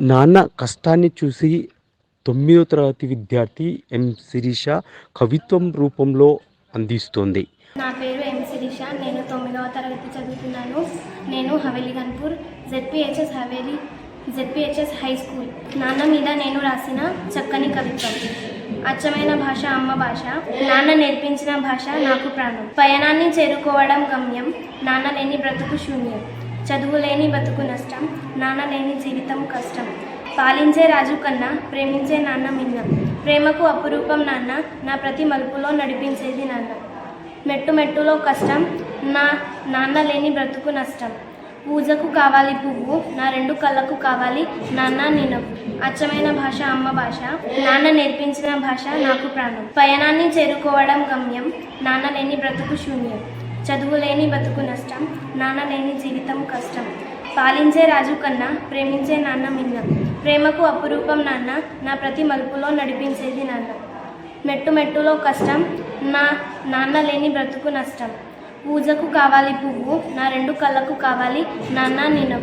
నాన్న కష్టాన్ని చూసి తొమ్మిదో తరగతి విద్యార్థి ఎం శిరీష కవిత్వం రూపంలో అందిస్తోంది. నా పేరు ఎం శిరీష. నేను తొమ్మిదవ తరగతి చదువుతున్నాను. నేను Haveli Ghanpur ZPHS Haveli ZPHS high school. నాన్న మీద నేను రాసిన చక్కని కవిత్వం. అచ్చమైన భాష అమ్మ భాష. నాన్న నేర్పించిన భాష నాకు ప్రాణం. పయనాన్ని చేరుకోవడం గమ్యం. నాన్న లేని బ్రతుకు శూన్యం. చదువు లేని బతుకు నష్టం నాన్న లేని జీవితం కష్టం. పాలించే రాజు కన్నా ప్రేమించే నాన్న మిన్న ప్రేమకు అపురూపం నాన్న నా ప్రతి మలుపులో నడిపించేది నాన్న. మెట్టు మెట్టులో కష్టం నా నాన్న లేని బ్రతుకు నష్టం. పూజకు కావాలి పువ్వు నా రెండు కళ్ళకు కావాలి నాన్న నేను అచ్చమైన భాష అమ్మ భాష నాన్న నేర్పించిన భాష నాకు ప్రాణం. పయనాన్ని చేరుకోవడం గమ్యం నాన్న లేని బ్రతుకు శూన్యం. చదువు లేని బతుకు నష్టం నాన్న లేని జీవితం కష్టం. పాలించే రాజు కన్నా ప్రేమించే నాన్న మిన్న ప్రేమకు అపురూపం నాన్న నా ప్రతి మలుపులో నడిపించేది నాన్న. మెట్టు మెట్టులో కష్టం నా నాన్న లేని బ్రతుకు నష్టం. పూజకు కావాలి పువ్వు నా రెండు కళ్ళకు కావాలి నాన్న నేను.